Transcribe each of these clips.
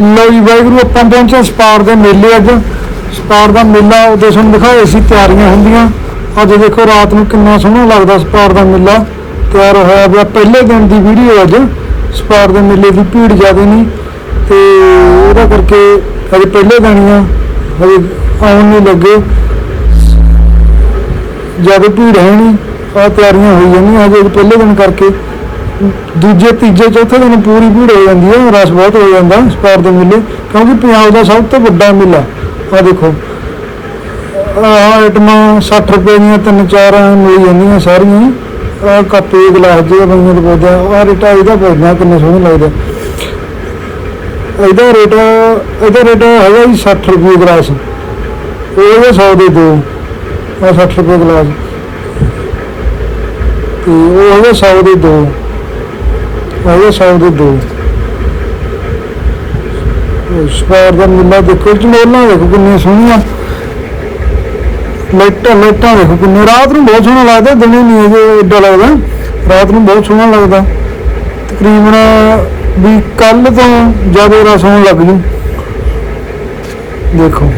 ਲੋ ਜੀ ਵਾਹਿਗੁਰੂ, ਆਪਾਂ ਪਹੁੰਚੇ ਸਪਾਰ ਦੇ ਮੇਲੇ ਅੱਜ। ਸਪਾਰ ਦਾ ਮੇਲਾ ਉਹਦੇ ਸਾਨੂੰ ਦਿਖਾਏ ਸੀ, ਤਿਆਰੀਆਂ ਹੁੰਦੀਆਂ। ਅੱਜ ਦੇਖੋ ਰਾਤ ਨੂੰ ਕਿੰਨਾ ਸੋਹਣਾ ਲੱਗਦਾ ਸਪਾਰ ਦਾ ਮੇਲਾ। ਤਿਆਰ ਹੋਇਆ ਪਿਆ ਪਹਿਲੇ ਦਿਨ ਦੀ ਵੀਡੀਓ ਅੱਜ। ਸਪਾਰ ਦੇ ਮੇਲੇ ਦੀ ਭੀੜ ਜ਼ਿਆਦਾ ਨਹੀਂ। ਤੇ ਉਹਦਾ ਕਰਕੇ ਅਜੇ ਪਹਿਲੇ ਦਿਨ ਆ। ਹਜੇ ਆਉਣ ਨਹੀਂ ਲੱਗੇ। ਜ਼ਿਆਦਾ ਭੀੜ ਹੈ ਨਹੀਂ। ਆ ਤਿਆਰੀਆਂ ਹੋਈ ਜਾਂਦੀਆਂ ਹਜੇ ਪਹਿਲੇ ਦਿਨ ਕਰਕੇ। ਦੂਜੇ, ਤੀਜੇ, ਚੌਥੇ ਦਿਨ ਪੂਰੀ ਭੀੜ ਹੋ ਜਾਂਦੀ ਹੈ, ਰਸ਼ ਬਹੁਤ ਹੋ ਜਾਂਦਾ ਸਪਾਰ ਦੇ ਮੇਲੇ, ਕਿਉਂਕਿ ਪੰਜਾਬ ਦਾ ਸਭ ਤੋਂ ਵੱਡਾ ਮੇਲਾ ਆ ਦੇਖੋ। ਆਹ ਆਈਟਮਾਂ 60 ਰੁਪਏ ਦੀਆਂ, ਤਿੰਨ ਚਾਰ ਮਿਲ ਜਾਂਦੀਆਂ ਸਾਰੀਆਂ। ਆਹ ਕੱਪੇ ਗਲਾਸ ਜਿਹੜੇ ਬੰਦੇ ਦੇ ਪੌਦੇ ਆ ਰੇਟਾ ਇਹਦਾ ਪੌਦਾ ਕਿੰਨਾ ਸੋਹਣਾ ਲੱਗਦਾ। ਇਹਦਾ ਰੇਟ ਇਹਦਾ ਰੇਟ ਹੈਗਾ ਜੀ 60 ਰੁਪਏ ਗਲਾਸ। ਇਹ 100 ਦੇ ਦੋ ਆ 60 ਰੁਪਏ ਗਲਾਸ। ਤੇ ਉਹ ਹੈਗਾ 100 ਦੇ ਦੋ। ਹੈਗਾ 100 ਦੇ ਦੋ। ਸਪਾਰ ਦਾ ਮੇਲਾ ਦੇਖੋ ਚਮੋਲਾਂ ਦੇਖੋ ਕਿੰਨੀਆਂ ਸੋਹਣੀਆਂ ਲਾਈਟਾਂ ਲਾਈਟਾਂ ਦੇਖੋ ਕਿੰਨੇ, ਰਾਤ ਨੂੰ ਬਹੁਤ ਸੋਹਣਾ ਲੱਗਦਾ, ਦਿਨੇ ਨਹੀਂ ਇਹ ਏਡਾ ਲੱਗਦਾ। ਰਾਤ ਨੂੰ ਬਹੁਤ ਸੋਹਣਾ ਲੱਗਦਾ। ਤਕਰੀਬਨ ਵੀ ਕੱਲ ਤੋਂ ਜ਼ਿਆਦਾ ਰਸ ਹੋਣ ਲੱਗ ਜੂ। ਦੇਖੋ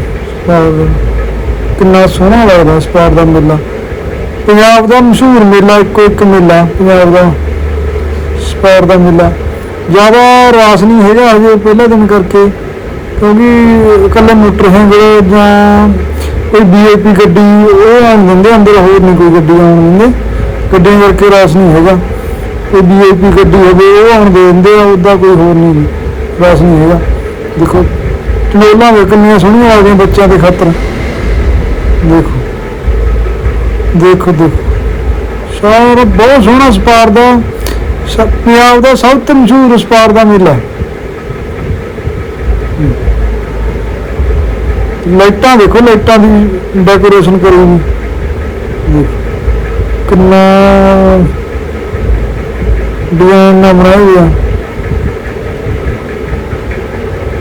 ਕਿੰਨਾ ਸੋਹਣਾ ਲੱਗਦਾ, ਸਪਾਰ ਦਾ ਮੇਲਾ। ਪੰਜਾਬ ਦਾ ਮਸ਼ਹੂਰ ਮੇਲਾ ਇੱਕੋ ਇੱਕ ਮੇਲਾ, ਪੰਜਾਬ ਦਾ ਸਪੈਰ ਦਾ ਮੇਲਾ। ਜ਼ਿਆਦਾ ਰਾਸ ਨਹੀਂ ਹੈਗਾ ਹਜੇ ਪਹਿਲੇ ਦਿਨ ਕਰਕੇ, ਕਿਉਂਕਿ ਇਕੱਲੇ ਮੋਟਰ ਮੋਟਰਸਾਈਕਲ ਜਾਂ ਕੋਈ ਵੀਆਈਪੀ ਗੱਡੀ, ਉਹ ਆਉਣ ਦਿੰਦੇ ਅੰਦਰ ਹੋਰ ਨਹੀਂ ਕੋਈ ਗੱਡੀ ਆਉਣ ਦਿੰਦੇ। ਗੱਡੀਆਂ ਕਰਕੇ ਰਾਸ ਨਹੀਂ ਹੈਗਾ। ਕੋਈ ਵੀਆਈਪੀ ਗੱਡੀ ਹੋਵੇ, ਉਹ ਆਉਣ ਦੇ ਦਿੰਦੇ ਆ, ਉੱਦਾਂ ਕੋਈ ਹੋਰ ਨਹੀਂ ਰਾਸ ਨਹੀਂ ਹੈਗਾ। ਦੇਖੋ ਚਲੋਲਾਂ ਵੇ ਕਿੰਨੀਆਂ ਸੋਹਣੀਆਂ ਆ ਗਈਆਂ ਬੱਚਿਆਂ ਦੇ ਖਾਤਰ। ਦੇਖੋ ਦੇਖੋ ਦੇਖੋ। ਸਾਰਾ ਬਹੁਤ ਸੋਹਣਾ ਸਪਾਰ ਦਾ ਪੰਜਾਬ ਦਾ ਸਭ ਤੋਂ ਮਸ਼ਹੂਰ ਸਪਾਰ ਦਾ ਮੇਲਾ। ਹੈ ਲਾਈਟਾਂ ਦੇਖੋ, ਲਾਈਟਾਂ ਦੀ ਡੈਕੋਰੇਸ਼ਨ ਕਰੀ ਹੋਈ ਕਿੰਨਾ ਡਿਜ਼ਾਈਨ ਨਾਲ ਬਣਾਇਆ ਹੋਇਆ।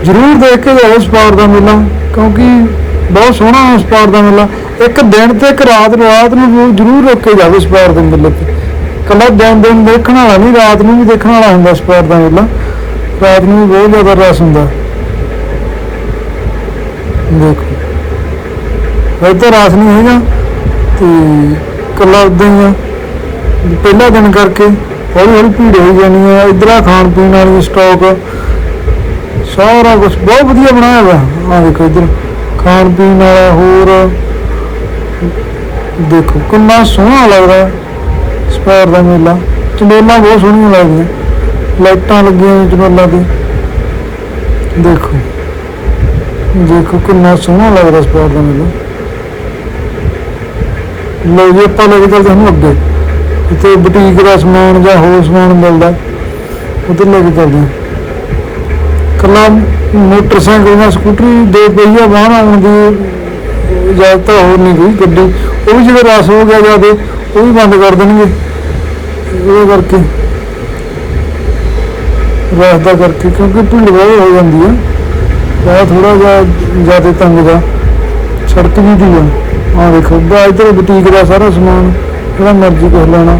ਜ਼ਰੂਰ ਦੇਖ ਕੇ ਜਾਓ ਸਪਾਰ ਦਾ ਮੇਲਾ, ਕਿਉਂਕਿ ਬਹੁਤ ਸੋਹਣਾ ਹੈ ਸਪਾਰ ਦਾ ਮੇਲਾ। ਇੱਕ ਦਿਨ ਤੇ ਇੱਕ ਰਾਤ ਰਾਤ ਨੂੰ ਜ਼ਰੂਰ- ਜ਼ਰੂਰ ਰੁਕ ਕੇ ਜਾਵੇ ਸਪਾਰ ਦੇ ਮੇਲੇ ਤੇ। ਕੱਲਾ ਦਿਨ ਦਿਨ ਦੇਖਣ ਵਾਲਾ ਨਹੀਂ, ਰਾਤ ਨੂੰ ਵੀ ਦੇਖਣ ਵਾਲਾ ਹੁੰਦਾ ਸਪਾਰ ਦਾ ਮੇਲਾ। ਰਾਤ ਨੂੰ ਵੀ ਬਹੁਤ ਜ਼ਿਆਦਾ ਰਸ ਹੁੰਦਾ। ਦੇਖੋ। ਇਹ ਰਸ ਨਹੀਂ ਹੈਗਾ ਤੇ ਕੱਲਾ ਉਦਾਂ ਹੀ ਆ। ਪਹਿਲਾ ਦਿਨ ਕਰਕੇ ਹੌਲੀ ਹੌਲੀ ਭੀੜ ਹੋ ਜਾਣੀ ਆ। ਇਧਰ ਖਾਣ ਪੀਣ ਵਾਲੀ ਸਟਾਕ ਸਾਰਾ ਕੁਝ ਬਹੁਤ ਵਧੀਆ ਬਣਾਇਆ ਹੋਇਆ। ਆ ਦੇਖੋ ਇਧਰ, ਖਾਣ ਪੀਣ ਵਾਲਾ ਹੋਰ। ਦੇਖੋ, ਕਿੰਨਾ ਸੋਹਣਾ ਲੱਗਦਾ। ਸਪਾਰ ਦਾ ਮੇਲਾ। ਚੰਡੋਲਾਂ ਬਹੁਤ ਸੋਹਣੀਆਂ ਲੱਗਦੀਆਂ। ਲਾਈਟਾਂ ਲੱਗੀਆਂ ਹੋਈਆਂ ਚੰਡੋਲਾਂ ਤੇ ਦੇਖੋ। ਦੇਖੋ ਕਿੰਨਾ ਸੋਹਣਾ ਲੱਗਦਾ ਸਪਾਰ ਦਾ ਮੇਲਾ। ਲੋ ਜੀ, ਆਪਾਂ ਲੈ ਕੇ ਚੱਲਦੇ ਹਾਂ ਅੱਗੇ। ਇੱਥੇ ਬੁਟੀਕ ਦਾ ਸਮਾਨ ਜਾਂ ਹੋਰ ਸਮਾਨ ਮਿਲਦਾ। ਉਧਰ ਲੈ ਕੇ ਚੱਲਦੇ ਹਾਂ। ਕੱਲਾ ਮੋਟਰਸਾਈਕਲ ਜਾਂ ਸਕੂਟਰੀ ਦੋ ਪਹੀਆ ਵਾਹਨ ਆਉਣ ਦੀ ਇਜਾਜ਼ਤ ਹੋਰ ਨਹੀਂ ਕੋਈ ਗੱਡੀ, ਉਹ ਵੀ ਜਦੋਂ ਰਸ ਹੋ ਗਿਆ ਜਾਦੇ ਉਹ ਵੀ ਬੰਦ ਕਰ ਦੇਣਗੇ। ਉਹਦੇ ਕਰਕੇ। ਰਸ ਕਰਕੇ, ਕਿਉਂਕਿ ਭੀੜ ਬਹੁਤ ਹੋ ਜਾਂਦੀ ਹੈ ਤਾਂ ਥੋੜਾ ਜਿਹਾ ਜ਼ਿਆਦਾ ਤੰਗ ਦਾ। ਸੜਕ ਵੀ ਦੀ ਆ। ਆਹ ਦੇਖੋ, ਬਾ ਇੱਧਰ ਬੁਟੀਕ ਦਾ ਸਾਰਾ ਸਮਾਨ, ਜਿਹੜਾ ਮਰਜ਼ੀ ਕੁਛ ਲੈਣਾ।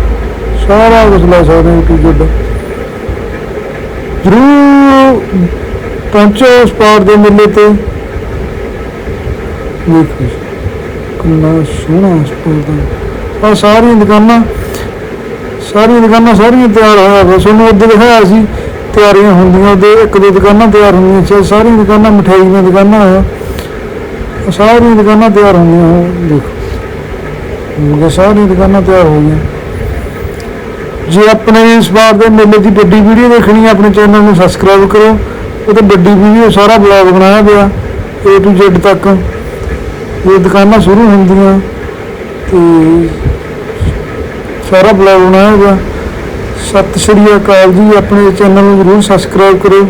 ਸਾਰਾ ਕੁਝ ਲੈ ਸਕਦੇ ਹੋ ਕੀ ਦਾ ਜ਼ਰੂਰ ਪਹੁੰਚੋ ਸਪਾਰ ਦੇ ਮੇਲੇ ਤੇ। ਦੇਖੋ ਕਿੰਨਾ ਸੋਹਣਾ ਸਪਾਰ ਦਾ। ਆ ਸਾਰੀਆਂ ਦੁਕਾਨਾਂ ਸਾਰੀਆਂ ਦੁਕਾਨਾਂ ਸਾਰੀਆਂ ਤਿਆਰ ਹੋਇਆ ਵਾ ਤੁਹਾਨੂੰ ਉੱਧਰ ਦਿਖਾਇਆ ਸੀ, ਤਿਆਰੀਆਂ ਹੁੰਦੀਆਂ ਉਹਦੇ ਇੱਕ ਦੋ ਦੁਕਾਨਾਂ ਤਿਆਰ ਹੁੰਦੀਆਂ ਸੀ, ਸਾਰੀਆਂ ਦੁਕਾਨਾਂ ਮਠਿਆਈ ਦੀਆਂ ਦੁਕਾਨਾਂ ਆ। ਸਾਰੀਆਂ ਦੁਕਾਨਾਂ ਤਿਆਰ ਹੁੰਦੀਆਂ ਦੇਖੋ। ਇਹ ਸਾਰੀਆਂ ਦੁਕਾਨਾਂ ਤਿਆਰ ਹੋ ਗਈਆਂ। ਜੇ ਆਪਣੇ ਇਸ ਵਾਰ ਦੇ ਮੇਲੇ ਦੀ ਵੱਡੀ ਵੀਡੀਓ ਦੇਖਣੀ ਹੈ, ਆਪਣੇ ਚੈਨਲ ਨੂੰ ਸਬਸਕ੍ਰਾਈਬ ਕਰੋ। ਉਹ ਤੇ ਵੱਡੀ ਵੀਡੀਓ, ਸਾਰਾ ਬਲੌਗ ਬਣਾਇਆ ਗਿਆ A to Z ਤੱਕ। ਇਹ ਦੁਕਾਨਾਂ ਸ਼ੁਰੂ ਹੁੰਦੀਆਂ। ਸਾਰਾ ਬਲੌਗ ਬਣਾਇਆ ਪਿਆ ਸਤਿ ਸ਼੍ਰੀ ਅਕਾਲ ਜੀ ਆਪਣੇ ਚੈਨਲ ਨੂੰ ਜ਼ਰੂਰ ਸਬਸਕ੍ਰਾਈਬ ਕਰੋ